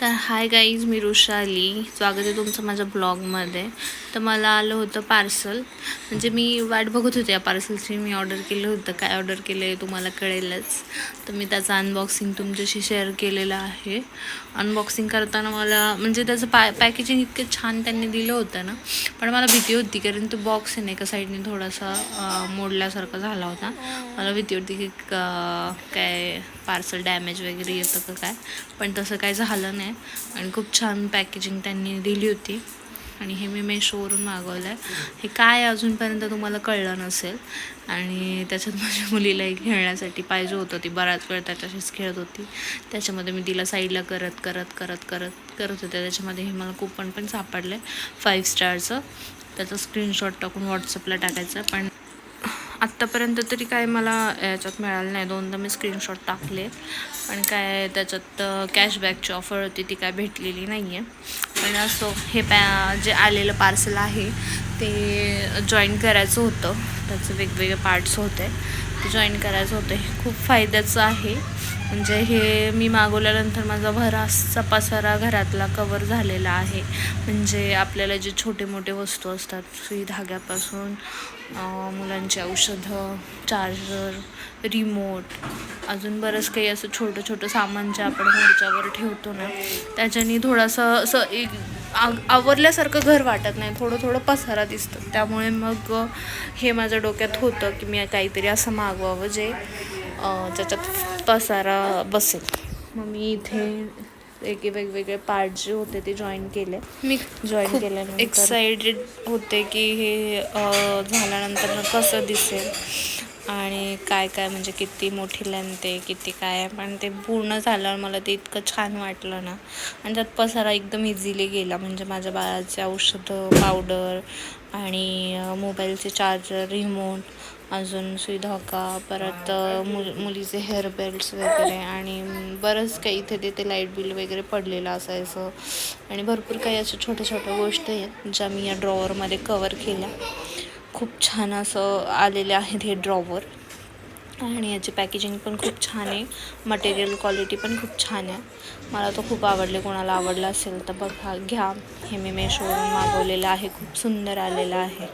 तर hi guys मी रुशाली स्वागत आहे तुमचं माझ्या ब्लॉगमध्ये. तर मला आलं होतं पार्सल. म्हणजे मी वाट बघत होते या पार्सलची. मी ऑर्डर केलं होतं. काय ऑर्डर केलं आहे तुम्हाला कळेलच. तर मी त्याचं अनबॉक्सिंग तुमच्याशी शेअर केलेलं आहे. अनबॉक्सिंग करताना मला म्हणजे त्याचं पॅ पॅकेजिंग इतकं छान त्यांनी दिलं होतं ना. पण मला भीती होती कारण तो बॉक्स आहे ना एका साईडने थोडासा मोडल्यासारखा झाला होता. मला भीती होती की काय पार्सल डॅमेज वगैरे येतं का काय. पण तसं काय झालं नाही. आणि खूप छान पॅकेजिंग त्यांनी दिली होती. आणि हे मी मेशोवरून मागवलं आहे हे काय अजूनपर्यंत तुम्हाला कळलं नसेल. आणि त्याच्यात माझ्या मुलीलाही खेळण्यासाठी पाहिजे होतं ती. बराच वेळ त्याच्याशीच खेळत होती. त्याच्यामध्ये मी तिला साईडला करत करत करत करत करत होते. त्याच्यामध्ये हे मला कुपन पण सापडलं आहे फाईव्ह स्टारचं त्याचा स्क्रीनशॉट टाकून व्हॉट्सअपला टाकायचं. पण आत्तापर्यंत तरी काय मला याच्यात मिळालं नाही. दोनदा मी स्क्रीनशॉट टाकले. पण काय त्याच्यात कॅशबॅकची ऑफर होती ती काय भेटलेली नाही आहे पण असं हे पॅ जे आलेलं पार्सल आहे ते जॉईन करायचं होतं. त्याचे वेगवेगळे पार्ट्स होते. ते जॉईन करायचं होतं. हे खूप फायद्याचं आहे. म्हणजे हे मी मागवल्यानंतर माझा भरासचा पसारा घरातला कवर झालेला आहे. म्हणजे आपल्याला जे छोटे मोठे वस्तू असतात सुई धाग्यापासून मुलांची औषधं चार्जर रिमोट अजून बरंच काही असं छोटं छोटं सामान जे आपण घरच्यावर ठेवतो ना त्याच्याने थोडंसं असं एक आव आवरल्यासारखं घर वाटत नाही. थोडं थोडं पसारा दिसतं. त्यामुळे मग हे माझ्या डोक्यात होतं की मी काहीतरी असं मागवावं जे ज्याच्यात पसारा बसेल. मग मी इथे एक वेगवेगळे पार्ट जे होते ते जॉईन केले. मी जॉईन केल्यानंतर. एक्साइटेड होते की हे झाल्यानंतर कसं दिसेल. आणि काय काय म्हणजे किती मोठी लेंथ आहे किती काय आहे. पण ते पूर्ण झाल्यावर मला ते इतकं छान वाटलं ना. आणि त्यात पसारा एकदम इझिली गेला. म्हणजे माझ्या बाळाचे औषधं पावडर आणि मोबाईलचे चार्जर रिमोट अजून सुई धोका परत मुल मुलीचे हेअर बेल्ट्स वगैरे आणि बरंच काही इथे तिथे लाइट बिल वगैरे पडलेलं असायचं. आणि भरपूर काही अशा छोट्या छोट्या गोष्टी आहेत ज्या मी या ड्रॉवरमध्ये कवर केल्या. खूप छान असं आलेले आहेत हे ड्रॉवर आणि याची पॅकेजिंग पण खूप छान आहे. मटेरियल क्वालिटी पण खूप छान आहे. मला तो खूप आवडले. कोणाला आवडला असेल तर बघा घ्या. हे मी मेशोवरून मागवलेलं आहे. खूप सुंदर आलेलं आहे.